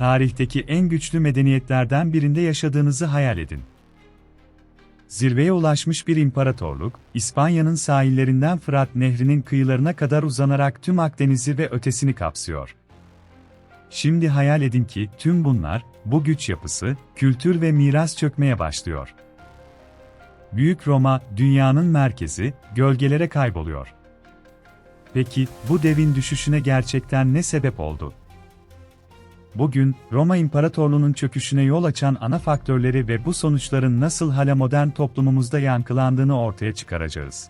tarihteki en güçlü medeniyetlerden birinde yaşadığınızı hayal edin. Zirveye ulaşmış bir imparatorluk, İspanya'nın sahillerinden Fırat Nehri'nin kıyılarına kadar uzanarak tüm Akdeniz'i ve ötesini kapsıyor. Şimdi hayal edin ki tüm bunlar, bu güç yapısı, kültür ve miras çökmeye başlıyor. Büyük Roma, dünyanın merkezi, gölgelere kayboluyor. Peki, bu devin düşüşüne gerçekten ne sebep oldu? Bugün, Roma İmparatorluğu'nun çöküşüne yol açan ana faktörleri ve bu sonuçların nasıl hala modern toplumumuzda yankılandığını ortaya çıkaracağız.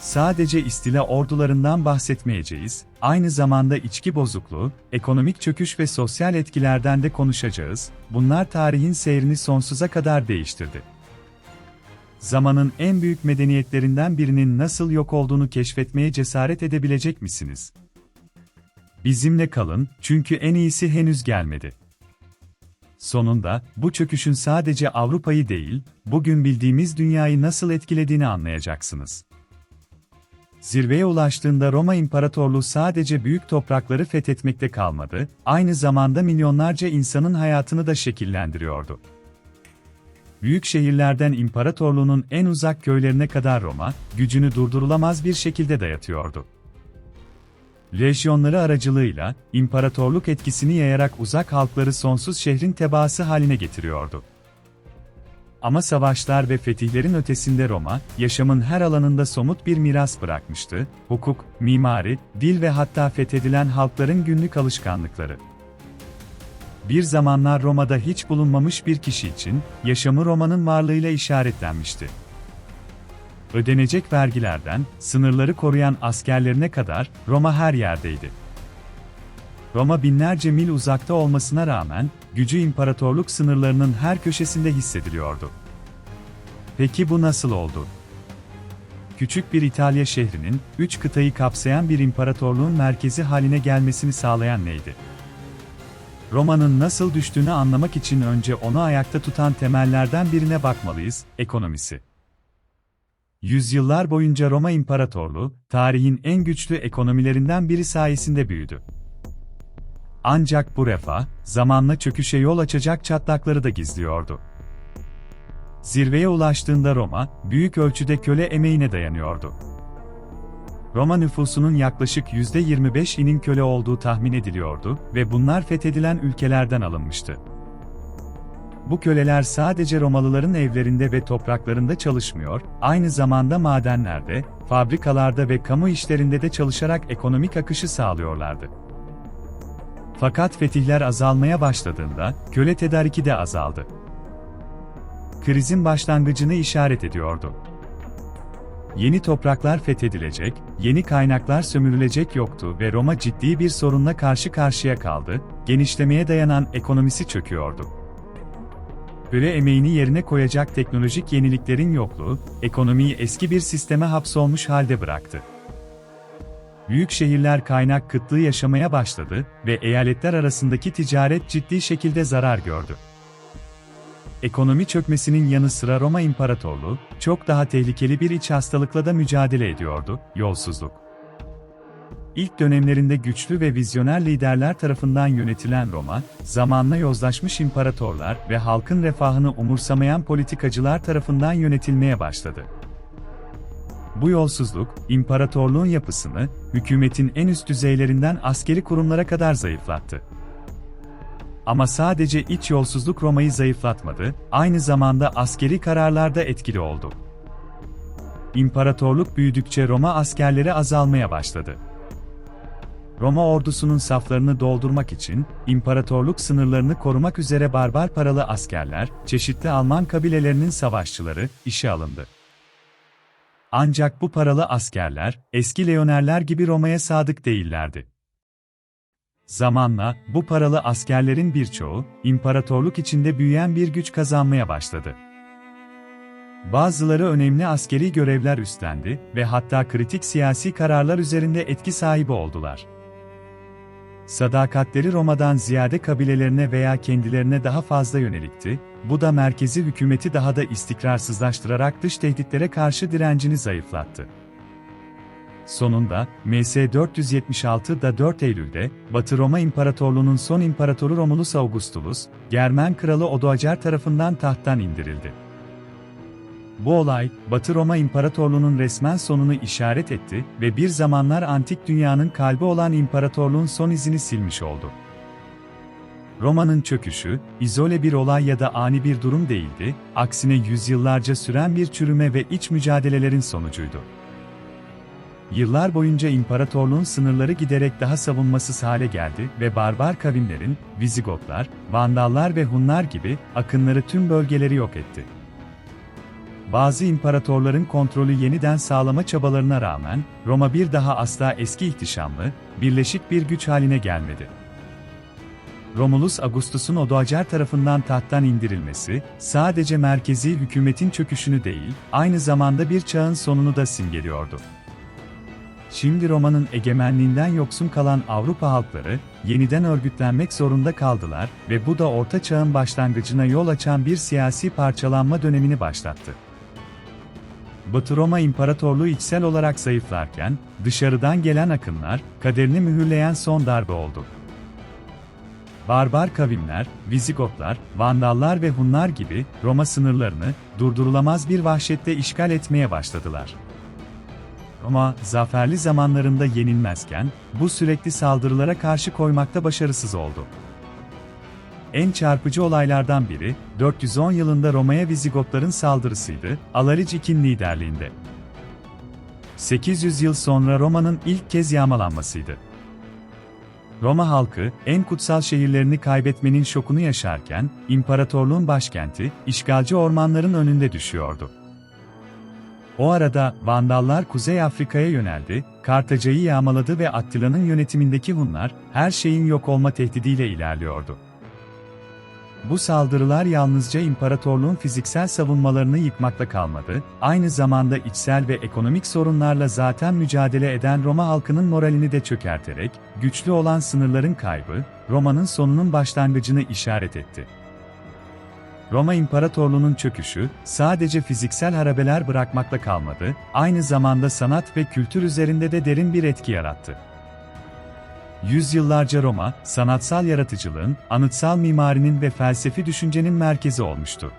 Sadece istila ordularından bahsetmeyeceğiz, aynı zamanda içki bozukluğu, ekonomik çöküş ve sosyal etkilerden de konuşacağız, bunlar tarihin seyrini sonsuza kadar değiştirdi. Zamanın en büyük medeniyetlerinden birinin nasıl yok olduğunu keşfetmeye cesaret edebilecek misiniz? Bizimle kalın, çünkü en iyisi henüz gelmedi. Sonunda, bu çöküşün sadece Avrupa'yı değil, bugün bildiğimiz dünyayı nasıl etkilediğini anlayacaksınız. Zirveye ulaştığında Roma İmparatorluğu sadece büyük toprakları fethetmekte kalmadı, aynı zamanda milyonlarca insanın hayatını da şekillendiriyordu. Büyük şehirlerden imparatorluğunun en uzak köylerine kadar Roma, gücünü durdurulamaz bir şekilde dayatıyordu. Lejyonları aracılığıyla, imparatorluk etkisini yayarak uzak halkları sonsuz şehrin tebaası haline getiriyordu. Ama savaşlar ve fetihlerin ötesinde Roma, yaşamın her alanında somut bir miras bırakmıştı, hukuk, mimari, dil ve hatta fethedilen halkların günlük alışkanlıkları. Bir zamanlar Roma'da hiç bulunmamış bir kişi için, yaşamı Roma'nın varlığıyla işaretlenmişti. Ödenecek vergilerden, sınırları koruyan askerlerine kadar, Roma her yerdeydi. Roma binlerce mil uzakta olmasına rağmen, gücü imparatorluk sınırlarının her köşesinde hissediliyordu. Peki bu nasıl oldu? Küçük bir İtalya şehrinin, üç kıtayı kapsayan bir imparatorluğun merkezi haline gelmesini sağlayan neydi? Roma'nın nasıl düştüğünü anlamak için önce onu ayakta tutan temellerden birine bakmalıyız, ekonomisi. Yüzyıllar boyunca Roma İmparatorluğu, tarihin en güçlü ekonomilerinden biri sayesinde büyüdü. Ancak bu refah, zamanla çöküşe yol açacak çatlakları da gizliyordu. Zirveye ulaştığında Roma, büyük ölçüde köle emeğine dayanıyordu. Roma nüfusunun yaklaşık %25'inin köle olduğu tahmin ediliyordu ve bunlar fethedilen ülkelerden alınmıştı. Bu köleler sadece Romalıların evlerinde ve topraklarında çalışmıyor, aynı zamanda madenlerde, fabrikalarda ve kamu işlerinde de çalışarak ekonomik akışı sağlıyorlardı. Fakat fetihler azalmaya başladığında, köle tedariki de azaldı. Krizin başlangıcını işaret ediyordu. Yeni topraklar fethedilecek, yeni kaynaklar sömürülecek yoktu ve Roma ciddi bir sorunla karşı karşıya kaldı, genişlemeye dayanan ekonomisi çöküyordu. Köle emeğini yerine koyacak teknolojik yeniliklerin yokluğu, ekonomiyi eski bir sisteme hapsolmuş halde bıraktı. Büyük şehirler kaynak kıtlığı yaşamaya başladı ve eyaletler arasındaki ticaret ciddi şekilde zarar gördü. Ekonomi çökmesinin yanı sıra Roma İmparatorluğu, çok daha tehlikeli bir iç hastalıkla da mücadele ediyordu, yolsuzluk. İlk dönemlerinde güçlü ve vizyoner liderler tarafından yönetilen Roma, zamanla yozlaşmış imparatorlar ve halkın refahını umursamayan politikacılar tarafından yönetilmeye başladı. Bu yolsuzluk, imparatorluğun yapısını, hükümetin en üst düzeylerinden askeri kurumlara kadar zayıflattı. Ama sadece iç yolsuzluk Roma'yı zayıflatmadı, aynı zamanda askeri kararlarda etkili oldu. İmparatorluk büyüdükçe Roma askerleri azalmaya başladı. Roma ordusunun saflarını doldurmak için, imparatorluk sınırlarını korumak üzere barbar paralı askerler, çeşitli Alman kabilelerinin savaşçıları, işe alındı. Ancak bu paralı askerler, eski Leonerler gibi Roma'ya sadık değillerdi. Zamanla, bu paralı askerlerin birçoğu, imparatorluk içinde büyüyen bir güç kazanmaya başladı. Bazıları önemli askeri görevler üstlendi ve hatta kritik siyasi kararlar üzerinde etki sahibi oldular. Sadakatleri Roma'dan ziyade kabilelerine veya kendilerine daha fazla yönelikti, bu da merkezi hükümeti daha da istikrarsızlaştırarak dış tehditlere karşı direncini zayıflattı. sonunda, MS 476'da 4 Eylül'de, Batı Roma İmparatorluğu'nun son imparatoru Romulus Augustulus, Germen kralı Odoacer tarafından tahttan indirildi. Bu olay, Batı Roma İmparatorluğu'nun resmen sonunu işaret etti ve bir zamanlar antik dünyanın kalbi olan imparatorluğun son izini silmiş oldu. Roma'nın çöküşü, izole bir olay ya da ani bir durum değildi, aksine yüzyıllarca süren bir çürüme ve iç mücadelelerin sonucuydu. Yıllar boyunca imparatorluğun sınırları giderek daha savunmasız hale geldi ve barbar kavimlerin, Vizigotlar, Vandallar ve Hunlar gibi akınları tüm bölgeleri yok etti. Bazı imparatorların kontrolü yeniden sağlama çabalarına rağmen, Roma bir daha asla eski ihtişamlı, birleşik bir güç haline gelmedi. Romulus Augustus'un Odoacer tarafından tahttan indirilmesi, sadece merkezi hükümetin çöküşünü değil, aynı zamanda bir çağın sonunu da simgeliyordu. Şimdi Roma'nın egemenliğinden yoksun kalan Avrupa halkları, yeniden örgütlenmek zorunda kaldılar ve bu da Orta Çağ'ın başlangıcına yol açan bir siyasi parçalanma dönemini başlattı. Batı Roma İmparatorluğu içsel olarak zayıflarken, dışarıdan gelen akınlar, kaderini mühürleyen son darbe oldu. Barbar kavimler, Vizigotlar, Vandallar ve Hunlar gibi Roma sınırlarını durdurulamaz bir vahşette işgal etmeye başladılar. Roma, zaferli zamanlarında yenilmezken, bu sürekli saldırılara karşı koymakta başarısız oldu. En çarpıcı olaylardan biri, 410 yılında Roma'ya Vizigotların saldırısıydı, Alaric II'nin liderliğinde. 800 yıl sonra Roma'nın ilk kez yağmalanmasıydı. Roma halkı, en kutsal şehirlerini kaybetmenin şokunu yaşarken, imparatorluğun başkenti, işgalci ormanların önünde düşüyordu. O arada, Vandallar Kuzey Afrika'ya yöneldi, Kartaca'yı yağmaladı ve Attila'nın yönetimindeki Hunlar, her şeyin yok olma tehdidiyle ilerliyordu. Bu saldırılar yalnızca imparatorluğun fiziksel savunmalarını yıkmakla kalmadı, aynı zamanda içsel ve ekonomik sorunlarla zaten mücadele eden Roma halkının moralini de çökerterek, güçlü olan sınırların kaybı, Roma'nın sonunun başlangıcını işaret etti. Roma İmparatorluğu'nun çöküşü, sadece fiziksel harabeler bırakmakla kalmadı, aynı zamanda sanat ve kültür üzerinde de derin bir etki yarattı. Yüzyıllarca Roma, sanatsal yaratıcılığın, anıtsal mimarinin ve felsefi düşüncenin merkezi olmuştu.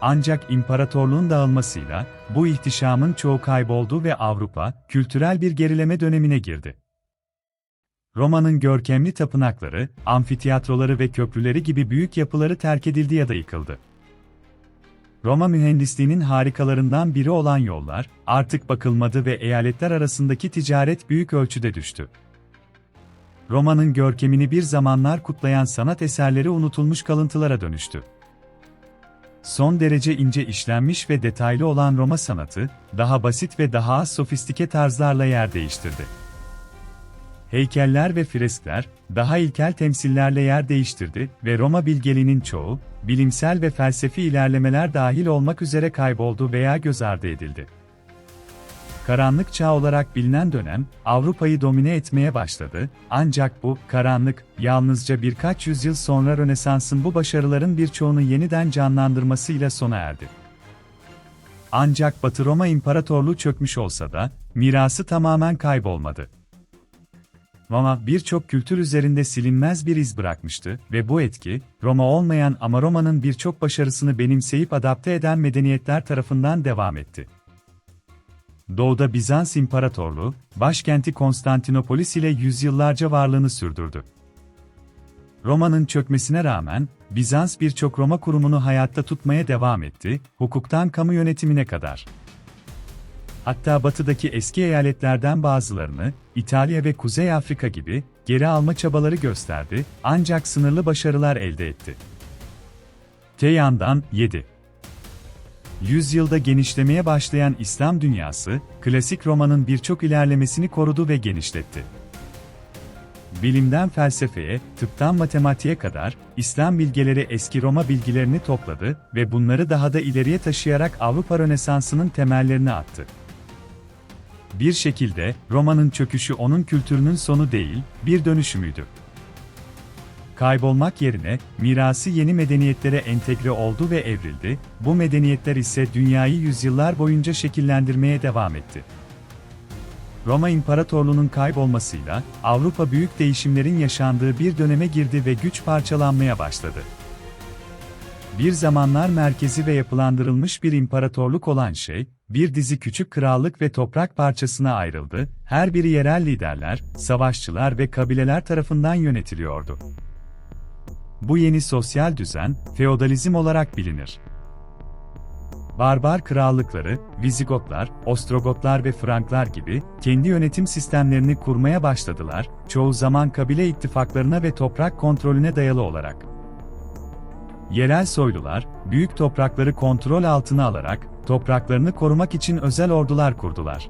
Ancak imparatorluğun dağılmasıyla, bu ihtişamın çoğu kayboldu ve Avrupa, kültürel bir gerileme dönemine girdi. Roma'nın görkemli tapınakları, amfiteyatroları ve köprüleri gibi büyük yapıları terk edildi ya da yıkıldı. Roma mühendisliğinin harikalarından biri olan yollar, artık bakılmadı ve eyaletler arasındaki ticaret büyük ölçüde düştü. Roma'nın görkemini bir zamanlar kutlayan sanat eserleri unutulmuş kalıntılara dönüştü. Son derece ince işlenmiş ve detaylı olan Roma sanatı, daha basit ve daha az sofistike tarzlarla yer değiştirdi. Heykeller ve freskler, daha ilkel temsillerle yer değiştirdi ve Roma bilgeliğinin çoğu, bilimsel ve felsefi ilerlemeler dahil olmak üzere kayboldu veya göz ardı edildi. Karanlık çağ olarak bilinen dönem, Avrupa'yı domine etmeye başladı, ancak bu, karanlık, yalnızca birkaç yüzyıl sonra Rönesans'ın bu başarıların birçoğunu yeniden canlandırmasıyla sona erdi. Ancak Batı Roma İmparatorluğu çökmüş olsa da, mirası tamamen kaybolmadı. Roma birçok kültür üzerinde silinmez bir iz bırakmıştı ve bu etki, Roma olmayan ama Roma'nın birçok başarısını benimseyip adapte eden medeniyetler tarafından devam etti. Doğuda Bizans İmparatorluğu, başkenti Konstantinopolis ile yüzyıllarca varlığını sürdürdü. Roma'nın çökmesine rağmen, Bizans birçok Roma kurumunu hayatta tutmaya devam etti, hukuktan kamu yönetimine kadar. Hatta batıdaki eski eyaletlerden bazılarını, İtalya ve Kuzey Afrika gibi, geri alma çabaları gösterdi, ancak sınırlı başarılar elde etti. Te yandan, 7. Yüzyılda genişlemeye başlayan İslam dünyası, klasik Roma'nın birçok ilerlemesini korudu ve genişletti. Bilimden felsefeye, tıptan matematiğe kadar, İslam bilgeleri eski Roma bilgilerini topladı ve bunları daha da ileriye taşıyarak Avrupa Rönesansı'nın temellerini attı. Bir şekilde, Roma'nın çöküşü onun kültürünün sonu değil, bir dönüşümüydü. Kaybolmak yerine, mirası yeni medeniyetlere entegre oldu ve evrildi, bu medeniyetler ise dünyayı yüzyıllar boyunca şekillendirmeye devam etti. Roma İmparatorluğu'nun kaybolmasıyla Avrupa büyük değişimlerin yaşandığı bir döneme girdi ve güç parçalanmaya başladı. Bir zamanlar merkezi ve yapılandırılmış bir imparatorluk olan şey, bir dizi küçük krallık ve toprak parçasına ayrıldı, her biri yerel liderler, savaşçılar ve kabileler tarafından yönetiliyordu. Bu yeni sosyal düzen, feodalizm olarak bilinir. Barbar krallıkları, Vizigotlar, Ostrogotlar ve Franklar gibi kendi yönetim sistemlerini kurmaya başladılar, çoğu zaman kabile ittifaklarına ve toprak kontrolüne dayalı olarak. Yerel soylular, büyük toprakları kontrol altına alarak, topraklarını korumak için özel ordular kurdular.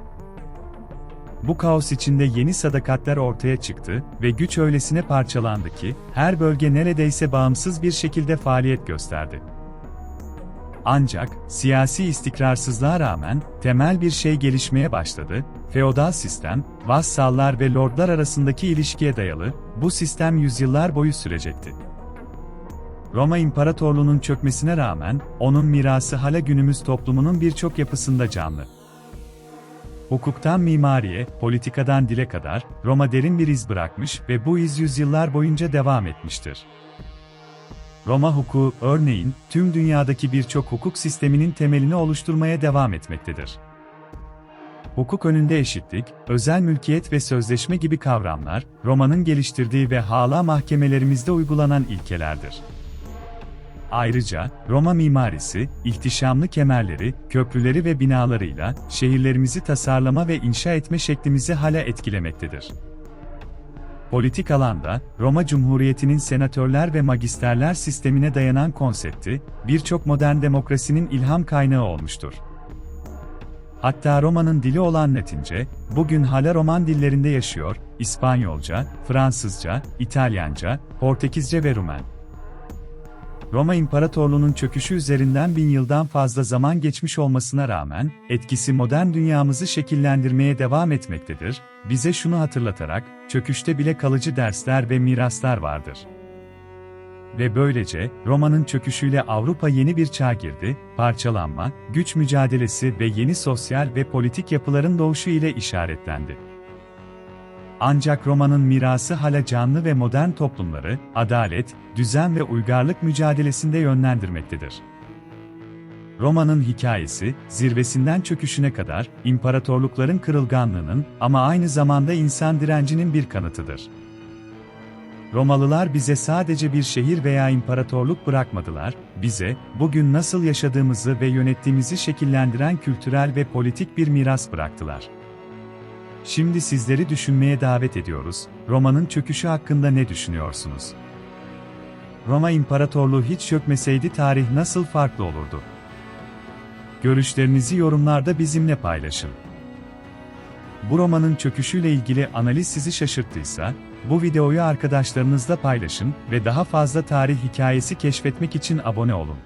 Bu kaos içinde yeni sadakatler ortaya çıktı ve güç öylesine parçalandı ki, her bölge neredeyse bağımsız bir şekilde faaliyet gösterdi. Ancak, siyasi istikrarsızlığa rağmen, temel bir şey gelişmeye başladı, feodal sistem, vassallar ve lordlar arasındaki ilişkiye dayalı, bu sistem yüzyıllar boyu sürecekti. Roma İmparatorluğu'nun çökmesine rağmen, onun mirası hala günümüz toplumunun birçok yapısında canlı. Hukuktan mimariye, politikadan dile kadar, Roma derin bir iz bırakmış ve bu iz yüzyıllar boyunca devam etmiştir. Roma hukuku, örneğin, tüm dünyadaki birçok hukuk sisteminin temelini oluşturmaya devam etmektedir. Hukuk önünde eşitlik, özel mülkiyet ve sözleşme gibi kavramlar, Roma'nın geliştirdiği ve hala mahkemelerimizde uygulanan ilkelerdir. Ayrıca, Roma mimarisi, ihtişamlı kemerleri, köprüleri ve binalarıyla, şehirlerimizi tasarlama ve inşa etme şeklimizi hala etkilemektedir. Politik alanda, Roma Cumhuriyeti'nin senatörler ve magisterler sistemine dayanan konsepti, birçok modern demokrasinin ilham kaynağı olmuştur. Hatta Roma'nın dili olan Latince, bugün hala Roman dillerinde yaşıyor, İspanyolca, Fransızca, İtalyanca, Portekizce ve Rumen. Roma İmparatorluğu'nun çöküşü üzerinden bin yıldan fazla zaman geçmiş olmasına rağmen, etkisi modern dünyamızı şekillendirmeye devam etmektedir, bize şunu hatırlatarak, çöküşte bile kalıcı dersler ve miraslar vardır. Ve böylece, Roma'nın çöküşüyle Avrupa yeni bir çağ girdi, parçalanma, güç mücadelesi ve yeni sosyal ve politik yapıların doğuşu ile işaretlendi. Ancak Roma'nın mirası hala canlı ve modern toplumları, adalet, düzen ve uygarlık mücadelesinde yönlendirmektedir. Roma'nın hikayesi, zirvesinden çöküşüne kadar, imparatorlukların kırılganlığının ama aynı zamanda insan direncinin bir kanıtıdır. Romalılar bize sadece bir şehir veya imparatorluk bırakmadılar, bize, bugün nasıl yaşadığımızı ve yönettiğimizi şekillendiren kültürel ve politik bir miras bıraktılar. Şimdi sizleri düşünmeye davet ediyoruz. Roma'nın çöküşü hakkında ne düşünüyorsunuz? Roma İmparatorluğu hiç çökmeseydi tarih nasıl farklı olurdu? Görüşlerinizi yorumlarda bizimle paylaşın. Bu romanın çöküşüyle ilgili analiz sizi şaşırttıysa, bu videoyu arkadaşlarınızla paylaşın ve daha fazla tarih hikayesi keşfetmek için abone olun.